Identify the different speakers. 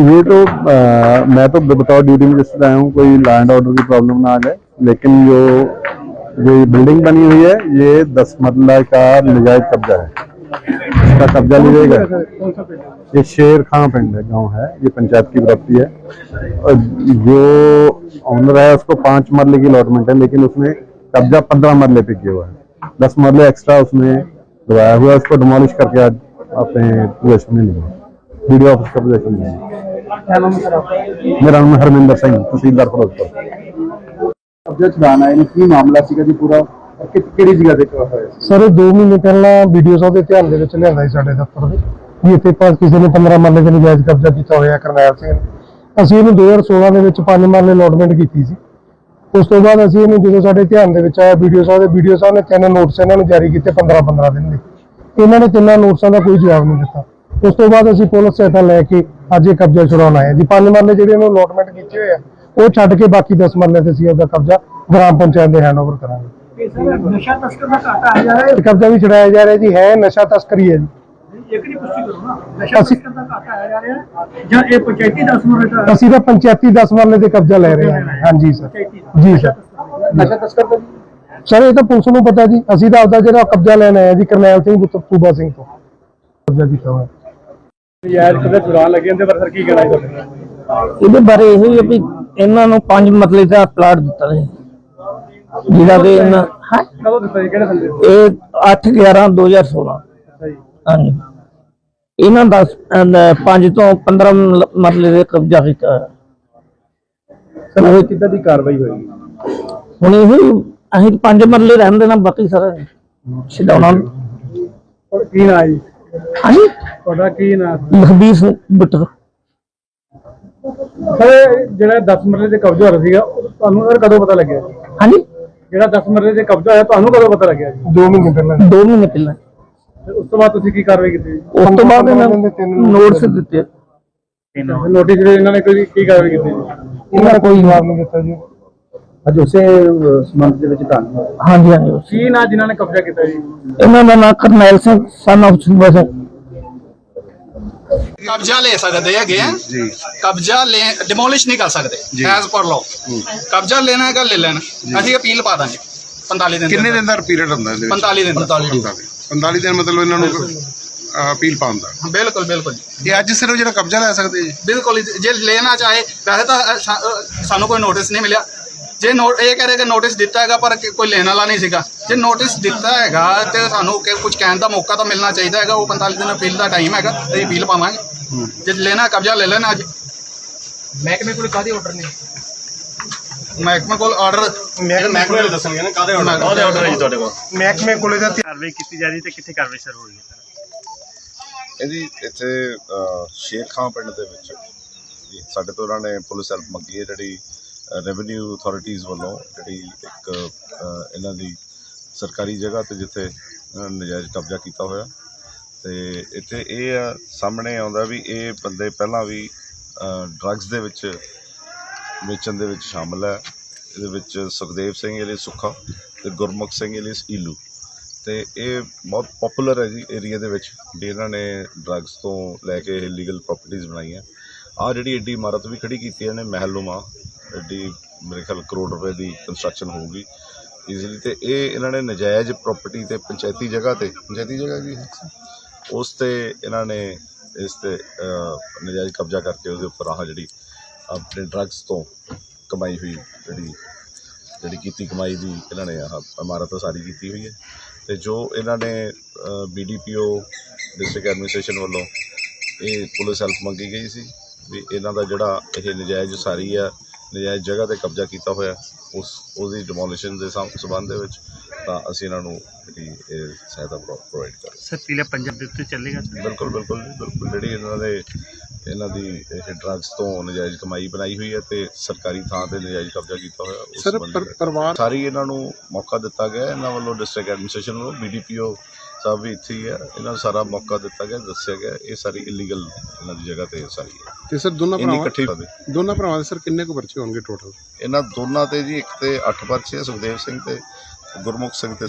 Speaker 1: ये तो अ, मैं तो बताओ ड्यूटी में जिस आया हूँ कोई लैंड ऑर्डर की प्रॉब्लम ना आ जाए लेकिन जो जो ये बिल्डिंग बनी हुई है ये दस मरला का नजायज कब्जा है। इसका कब्जा लीजिएगा। ये शेर खां पिंड है गाँव है ये पंचायत की प्रॉपर्टी है। और जो ऑनर है उसको पाँच मरले की अलॉटमेंट है लेकिन उसने कब्जा पंद्रह मरले पे किया हुआ है। दस मरले एक्स्ट्रा उसने दबाया हुआ है उसको डिमोलिश करके आज अपने पोजेशन में लिया वीडियो ऑफ़िस का पोजेशन लिया ਮੇਰਾ ਨਾਮ ਹਰਮਿੰਦਰ ਸਿੰਘ ਤਹਿਸੀਲਦਾਰ ਫਿਰੋਜ਼ਪੁਰ।
Speaker 2: ਕਬਜ਼ਾ ਚਲਾਣਾ ਹੈ ਕੀ ਮਾਮਲਾ ਸੀਗਾ ਜੀ ਪੂਰਾ? ਕਿ- ਕਿਹੜੀ ਜਗ੍ਹਾ ਤੇ ਹੋਇਆ ਸੀ?
Speaker 3: ਸਰ 2 ਮਹੀਨੇ ਪਹਿਲਾਂ ਵੀਡੀਓ ਸਾਹਿਬ ਦੇ ਧਿਆਨ ਦੇ ਵਿੱਚ ਲਿਆਂਦਾ ਸੀ ਸਾਡੇ ਦਫ਼ਤਰ ਦੇ ਵੀ ਇੱਥੇ ਪਾਸ ਕਿਸੇ ਨੇ 15 ਮਰਲੇ ਦੇ ਨਜਾਇਜ਼ ਕਬਜ਼ਾ ਕੀਤਾ ਹੋਇਆ ਕਰਨੈਲ ਸਿੰਘ ਨੇ। ਅਸੀਂ ਇਹਨੂੰ 2016 ਦੇ ਵਿੱਚ 5 ਮਰਲੇ ਅਲੋਟਮੈਂਟ ਕੀਤੀ ਸੀ। ਉਸ ਤੋਂ ਬਾਅਦ ਅਸੀਂ ਇਹਨੂੰ ਜਦੋਂ ਸਾਡੇ ਧਿਆਨ ਦੇ ਵਿੱਚ ਆਇਆ ਵੀਡੀਓ ਸਾਹਿਬ ਦੇ ਵੀਡੀਓ ਸਾਹਿਬ ਨੇ ਤਿੰਨ ਨੋਟਿਸ ਇਹਨਾਂ ਨੂੰ ਜਾਰੀ ਕੀਤੇ 15 15 ਦਿਨ ਦੇ। ਇਹਨਾਂ ਨੇ ਤਿੰਨਾਂ ਨੋਟਿਸਾਂ ਦਾ ਕੋਈ ਜਵਾਬ ਨਹੀਂ ਦਿੱਤਾ। ਉਸ ਤੋਂ ਬਾਅਦ ਅਸੀਂ ਪੁਲਿਸ ਸਹਾਇਤਾ ਲੈ ਕੇ ਅੱਜ ਇਹ ਕਬਜ਼ਾ ਛੁਡਾਉਣ ਆਏ ਹਾਂ। ਜੀ ਪੰਜ ਮਰਲੇ ਜਿਹੜੇ ਇਹਨੂੰ ਅਲੋਟਮੈਂਟ ਕੀਤੇ ਹੋਏ ਆ ਉਹ ਛੱਡ ਕੇ ਬਾਕੀ 10 ਮਰਲੇ ਤੇ ਅਸੀਂ ਉਹਦਾ ਕਬਜ਼ਾ ਗ੍ਰਾਮ ਪੰਚਾਇਤ ਦੇ ਹੈਂਡਓਵਰ ਕਰਾਂਗੇ।
Speaker 4: ਨਸ਼ਾ ਤਸਕਰ ਦਾ ਘਾਟਾ ਆ ਜਾ ਰਿਹਾ
Speaker 3: ਇਹ ਕਬਜ਼ਾ ਵੀ ਛੁਡਾਇਆ ਜਾ ਰਿਹਾ ਜੀ ਹੈ ਨਸ਼ਾ ਤਸਕਰੀ ਹੈ ਜੀ।
Speaker 4: ਹੈ ਇੱਕ ਦੀ ਪੁਸ਼ਟੀ ਕਰੋ ਨਾ। ਨਸ਼ਾ
Speaker 3: ਅਸੀਂ-
Speaker 4: ਤਸਕਰ ਦਾ ਘਾਟਾ ਆ ਜਾ ਰਿਹਾ ਹੈ? ਜਾਂ ਇਹ ਪੰਚਾਇਤੀ 10 ਮਿੰਟ ਦਾ
Speaker 3: ਅਸੀਂ ਤਾਂ ਪੰਚਾਇਤੀ 10 ਮਰਲੇ ਤੇ ਕਬਜ਼ਾ ਲੈ ਰਹੇ ਹਾਂ। ਹਾਂਜੀ ਸਰ। ਜੀ ਸਰ।
Speaker 2: ਨਸ਼ਾ ਤਸਕਰ ਦਾ
Speaker 3: ਸਰ ਇਹ ਤਾਂ ਪੁਲਿਸ ਨੂੰ ਪਤਾ ਜੀ। ਅਸੀਂ ਤਾਂ ਆਪਦਾ ਜਿਹੜਾ ਕਬਜ਼ਾ ਲੈਣ ਆਏ ਹਾਂ ਜੀ ਕਰਨੈਲ ਸਿੰਘ ਪੁੱਤਰ ਸੂਬਾ ਸਿੰਘ ਤੋਂ। ਕਬਜ਼ਾ ਕੀਤਾ ਹੋਇਆ।
Speaker 2: ਯਾਰ ਲੱਗੇ ਇਹਦੇ ਬਾਰੇ ਸਰ ਕੀ ਕਹਿਣਾ ਹੈ ਤੁਹਾਡਾ
Speaker 5: ਇਹਦੇ ਬਾਰੇ ਇਹੋ ਹੀ ਵੀ ਇਹਨਾਂ ਨੂੰ ਪੰਜ ਮਰਲੇ ਦਾ ਪਲਾਟ ਦਿੱਤਾ ਹੈ ਜਿਹਦਾ ਕਿ ਇਹਨਾਂ ਹੈਂ?
Speaker 2: ਕਦੋਂ ਦਿੱਤਾ ਜੀ? ਕਿਹੜੇ ਸੰਦੇ
Speaker 5: ਇਹ 8 11 2016
Speaker 2: ਅੱਛਾ ਜੀ।
Speaker 5: ਹਾਂਜੀ। ਇਹਨਾਂ ਦਾ 5 ਤੋਂ 15 ਮ- ਮਰਲੇ ਦੇ ਕਬਜ਼ਾ ਕੀਤਾ ਹੋਇਆ।
Speaker 2: ਸਰ ਕਿੱਦਾਂ ਦੀ ਕਾਰਵਾਈ ਹੋਏਗੀ?
Speaker 5: ਹੁਣ ਇਹੋ ਹੀ ਅਸੀਂ ਪੰਜ ਮਰਲੇ ਰਹਿਣ ਦੇਣਾ ਬਾਕੀ ਸਾਰਾ ਛਡਾਉਣਾ।
Speaker 2: ਔਰ ਕੀ ਨਾਂ ਜੀ?
Speaker 5: ਹਾਂਜੀ?
Speaker 2: ਤੁਹਾਡਾ ਕੀ ਨਾਂ
Speaker 5: ਲਖਬੀਰ ਸਿੰਘ ਬਿੱਟਰ
Speaker 2: ਸਰ ਜਿਹੜਾ 10 ਮਰਲੇ ਤੇ ਕਬਜ਼ਾ ਹੋ ਰਿਹਾ ਸੀਗਾ ਉਹ ਤੁਹਾਨੂੰ ਸਰ ਕਦੋਂ ਪਤਾ ਲੱਗਿਆ?
Speaker 5: ਹਾਂਜੀ?
Speaker 2: ਜਿਹੜਾ 10 ਮਰਲੇ ਤੇ ਕਬਜ਼ਾ ਹੋਇਆ ਤੁਹਾਨੂੰ ਕਦੋਂ ਪਤਾ ਲੱਗਿਆ ਜੀ?
Speaker 3: 2 ਮਹੀਨੇ ਪਹਿਲਾਂ।
Speaker 5: 2 ਮਹੀਨੇ ਪਹਿਲਾਂ।
Speaker 2: ਤੇ ਉਸ ਤੋਂ ਬਾਅਦ ਤੁਸੀਂ ਕੀ ਕਾਰਵਾਈ ਕੀਤੀ? ਜੀ
Speaker 5: ਉਸ ਤੋਂ ਬਾਅਦ ਇਹਨਾਂ
Speaker 3: ਦਿਨ ਦੇ ਤਿੰਨ
Speaker 5: ਨੂੰ ਨੋਟਿਸ ਦਿੱਤੇ।
Speaker 2: ਨੋਟਿਸ ਜਿਹੜੇ ਇਹਨਾਂ ਨੇ ਕੋਈ ਕੀ ਕਾਰਵਾਈ ਕੀਤੀ? ਜੀ
Speaker 3: ਇਹਨਾਂ ਨੇ ਕੋਈ ਜਵਾਬ ਨਹੀਂ ਦਿੱਤਾ ਜੀ।
Speaker 2: ਅੱਜ ਉਸੇ ਸੰਬੰਧ ਦੇ ਵਿੱਚ ਧੰਨਵਾਦ।
Speaker 5: ਹਾਂਜੀ ਹਾਂਜੀ।
Speaker 2: ਕੀ ਨਾਂ ਜਿਨ੍ਹਾਂ ਨੇ ਕਬਜ਼ਾ ਕੀਤਾ ਜੀ?
Speaker 5: ਇਹਨਾਂ ਦਾ ਨਾਮ ਕਰਨੈਲ ਸਿੰਘ ਸਨ ਆਫ ਸੂਬਾ ਸਿੰਘ।
Speaker 6: ਕਬਜ਼ਾ ਲੈ ਸਕਦੇ ਹੈਗੇ ਆ। ਜੀ ਕਬਜ਼ਾ ਲੈ ਡਿਮੋਲਿਸ਼ ਨਹੀਂ ਕਰ ਸਕਦੇ। ਐਜ਼ ਪਰ ਲਾਅ ਕਬਜ਼ਾ ਲੈਣਾ ਹੈਗਾ ਲੈ ਲੈਣ? ਅਸੀਂ ਅਪੀਲ ਪਾ ਦਾਂਗੇ। 45 ਦਿਨ
Speaker 7: ਕਿੰਨੇ ਦਿਨ ਦਾ ਪੀਰੀਅਡ ਹੁੰਦਾ ਇਹਦੇ ਵਿੱਚ?
Speaker 6: 45 ਦਿਨ 45 ਦਿਨ।
Speaker 7: 45 ਦਿਨ। ਮਤਲਬ ਇਹਨਾਂ ਨੂੰ ਅਪੀਲ ਪਾਉਂਦਾ
Speaker 6: ਬਿਲਕੁਲ ਬਿਲਕੁਲ
Speaker 7: ਇਹ ਅੱਜ ਸਿਰਫ ਜਿਹੜਾ ਕਬਜ਼ਾ ਲੈ ਸਕਦੇ ਜੀ?
Speaker 6: ਬਿਲਕੁਲ ਹੀ, ਜੇ ਲੈਣਾ ਚਾਹੇ ਵੈਸੇ ਤਾਂ ਅ, ਸਾ- ਅ, ਸਾਨੂੰ ਕੋਈ ਨੋਟਿਸ ਨਹੀਂ ਮਿਲਿਆ। ਜੇ ਨੋ ਇਹ ਕਹਿ ਰਹੇ ਕਿ ਨੋਟਿਸ ਦਿੱਤਾ ਹੈਗਾ ਪਰ ਕੋਈ ਲੈਣ ਵਾਲਾ ਨਹੀਂ ਸੀਗਾ। ਜੇ ਨੋਟਿਸ ਦਿੱਤਾ ਹੈਗਾ ਤੇ ਸਾਨੂੰ ਕਿ ਕੁਝ ਕਹਿਣ ਦਾ ਮੌਕਾ ਤਾਂ ਮਿਲਣਾ ਚਾਹੀਦਾ ਹੈਗਾ ਉਹ 45 ਦਿਨ ਅਪੀਲ ਦਾ ਟਾਈਮ ਹੈਗਾ ਤੇ ਅਪੀਲ ਪਾਵਾਂਗੇ। ਜੇ ਲੈਣਾ ਕਬਜ਼ਾ ਲੈ ਲੈਣਾ ਅੱਜ।
Speaker 4: ਮਹਿਕਮੇ ਕੋਲ ਕਾਦੀ ਆਰਡਰ ਨਹੀਂ
Speaker 6: ਮਹਿਕਮੇ ਕੋਲ ਆਰਡਰ
Speaker 7: ਮਹਿਕਮੇ ਦੱਸਣਗੇ ਨਾ ਕਾਦੇ
Speaker 6: ਕਾਹਦੇ order ਹੈ ਜੀ
Speaker 7: ਤੁਹਾਡੇ ਕੋਲ?
Speaker 3: ਮਹਿਕਮੇ ਕੋਲੇ ਦਾ
Speaker 8: ਕਾਰਵਾਈ ਕੀਤੀ ਜਾ ਰਹੀ ਤੇ ਕਿੱਥੇ ਕਾਰਵਾਈ ਸਰ ਹੋ ਰਹੀ ਹੈ
Speaker 9: ਇਹਦੀ ਇੱਥੇ ਸ਼ੇਰ ਖਾਂ ਪਿੰਡ ਦੇ ਵਿੱਚ। ਜੀ, ਸਾਡੇ ਤੋਂ ਉਹਨਾਂ ਨੇ ਪੁਲਿਸ ਹੈਲਪ ਮੰਗੀ ਹੈ ਜਿਹੜੀ ਰੈਵਨਿਊ ਅਥਾਰਟੀਜ਼ ਵੱਲੋਂ ਜਿਹੜੀ ਇੱਕ ਇਹਨਾਂ ਦੀ ਸਰਕਾਰੀ ਜਗ੍ਹਾ ਤੇ ਜਿੱਥੇ ਨਜਾਇਜ਼ ਕਬਜ਼ਾ ਕੀਤਾ ਹੋਇਆ। ਤੇ ਇੱਥੇ ਇਹ ਆ, ਸਾਹਮਣੇ ਆਉਂਦਾ ਵੀ ਇਹ ਬੰਦੇ ਪਹਿਲਾਂ ਵੀ ਡਰੱਗਸ ਦੇ ਵਿੱਚ ਵੇਚਣ ਦੇ ਵਿੱਚ ਸ਼ਾਮਲ ਹੈ। ਇਹਦੇ ਵਿੱਚ ਸੁਖਦੇਵ ਸਿੰਘ ਇਹਦੇ ਸੁੱਖਾ ਤੇ ਗੁਰਮੁਖ ਸਿੰਘ ਇਹਦੇ ਈਲੂ। ਤੇ ਇਹ ਬਹੁਤ ਪਪੂਲਰ ਹੈ ਜੀ ਏਰੀਆ ਦੇ ਵਿੱਚ ਵੀ ਇਹਨਾਂ ਨੇ ਡਰੱਗਸ ਤੋਂ ਲੈ ਕੇ ਇਲੀਗਲ ਪ੍ਰਾਪਰਟੀਆਂ ਬਣਾਈਆਂ। ਆ ਜਿਹੜੀ ਐਡੀ ਇਮਾਰਤ ਵੀ ਖੜੀ ਕੀਤੀ ਇਹਨੇ ਮਹਿਲਨੁਮਾ ਐਡੀ ਮੇਰੇ ਖਿਆਲ ਕਰੋੜ ਰੁਪਏ ਦੀ ਕੰਸਟਰਕਸ਼ਨ ਹੋਊਗੀ ਈਜ਼ੀਲੀ ਤੇ ਇਹ ਇਹਨਾਂ ਨੇ ਨਜਾਇਜ਼ ਪ੍ਰਾਪਰਟੀ ਤੇ ਪੰਚਾਇਤੀ ਜਗ੍ਹਾ ਤੇ ਪੰਚਾਇਤੀ ਜਗ੍ਹਾ ਕੀ ਹੈ? ਉਸ ਤੇ ਇਹਨਾਂ ਨੇ ਇਸ ਤੇ ਅਹ, ਨਜਾਇਜ਼ ਕਬਜ਼ਾ ਕਰਕੇ ਉਹਦੇ ਉੱਪਰ ਆਹ ਜਿਹੜੀ ਆਪਣੇ ਡਰੱਗਸ ਤੋਂ ਕਮਾਈ ਹੋਈ ਜਿਹੜੀ ਜਿਹੜੀ ਕੀਤੀ ਕਮਾਈ ਦੀ ਇਹਨਾਂ ਨੇ ਆਹ ਇਮਾਰਤ ਸਾਰੀ ਕੀਤੀ ਹੋਈ ਹੈ ਤੇ ਜੋ ਇਹਨਾਂ ਨੇ ਬੀਡੀਪੀਓ ਡਿਸਟ੍ਰਿਕਟ ਐਡਮਿਨਿਸਟ੍ਰੇਸ਼ਨ ਵੱਲੋਂ ਇਹ ਪੁਲਿਸ ਹੈਲਪ ਮੰਗੀ ਗਈ ਸੀ ਵੀ ਇਹਨਾਂ ਦਾ ਜਿਹੜਾ ਇਹ ਨਜਾਇਜ਼ ਸਾਰੀ ਆ ਨਜਾਇਜ਼ ਜਗ੍ਹਾ ਤੇ ਕਬਜ਼ਾ ਕੀਤਾ ਹੋਇਆ ਉਸ ਉਹਦੀ ਡਿਮੋਲੀਸ਼ਨ ਦੇ ਸੰ- ਸੰਬੰਧ ਦੇ ਵਿੱਚ ਤਾਂ ਅਸੀਂ ਇਹਨਾਂ ਨੂੰ ਜਿਹੜੀ ਇਹ ਸਹਾਇਤਾ ਪ੍ਰੋਵਾਈਡ ਕਰ
Speaker 8: ਸਰ ਪੀਲੇ ਪੰਜਾਬ ਦੇ ਉੱਤੇ ਚੱਲੇਗਾ ਸਰ
Speaker 9: ਬਿਲਕੁਲ ਬਿਲਕੁਲ ਜੀ, ਬਿਲਕੁਲ ਜਿਹੜੀ ਇਹਨਾਂ ਦੇ ਇਹਨਾਂ ਦੀ ਇਹ ਡਰੱਗਸ ਤੋਂ ਨਜਾਇਜ਼ ਕਮਾਈ ਬਣਾਈ ਹੋਈ ਹੈ ਤੇ ਸਰਕਾਰੀ ਥਾਂ ਤੇ ਨਜਾਇਜ਼ ਕਬਜ਼ਾ ਕੀਤਾ ਹੋਇਆ ਉਸ
Speaker 7: ਸਰ
Speaker 9: ਸੰਬੰਧੀ
Speaker 7: ਪਰਿਵਾਰ
Speaker 9: ਸਾਰੀ ਇਹਨਾਂ ਨੂੰ ਮੌਕਾ ਦਿੱਤਾ ਗਿਆ ਹੈ। ਇਹਨਾਂ ਵੱਲੋਂ ਡਿਸਟ੍ਰਿਕਟ ਐਡਮਿਨਿਸਟ੍ਰੇਸ਼ਨ ਵੱਲੋਂ ਬੀਡੀਪੀਓ ਸਾਹਿਬ ਵੀ ਇੱਥੇ ਹੀ ਹੈ। ਇਹਨਾਂ ਨੂੰ ਸਾਰਾ ਮੌਕਾ ਦਿੱਤਾ ਗਿਆ ਦੱਸਿਆ ਗਿਆ ਇਹ ਸਾਰੀ ਇਲੀਗਲ ਇਹਨਾਂ ਦੀ ਜਗ੍ਹਾ ਤੇ ਸਾਰੀ ਹੈ।
Speaker 7: ਤੇ ਸਰ ਦੋਨਾਂ
Speaker 9: ਇੰਨੀ
Speaker 7: ਭਰਾਵਾਂ
Speaker 9: ਇਕੱਠੀ
Speaker 7: ਦੋਨਾਂ ਭਰਾਵਾਂ ਦੇ ਸਰ ਕਿੰਨੇ ਕੁ ਪਰਚੇ ਹੋਣਗੇ ਟੋਟਲ
Speaker 9: ਇਹਨਾਂ ਦੋਨਾਂ ਤੇ ਜੀ ਇੱਕ ਤੇ 8 ਪਰਚੇ ਆ, ਸੁਖਦੇਵ ਸਿੰਘ ਤੇ ਗੁਰਮੁਖ ਸਿੰਘ ਤੇ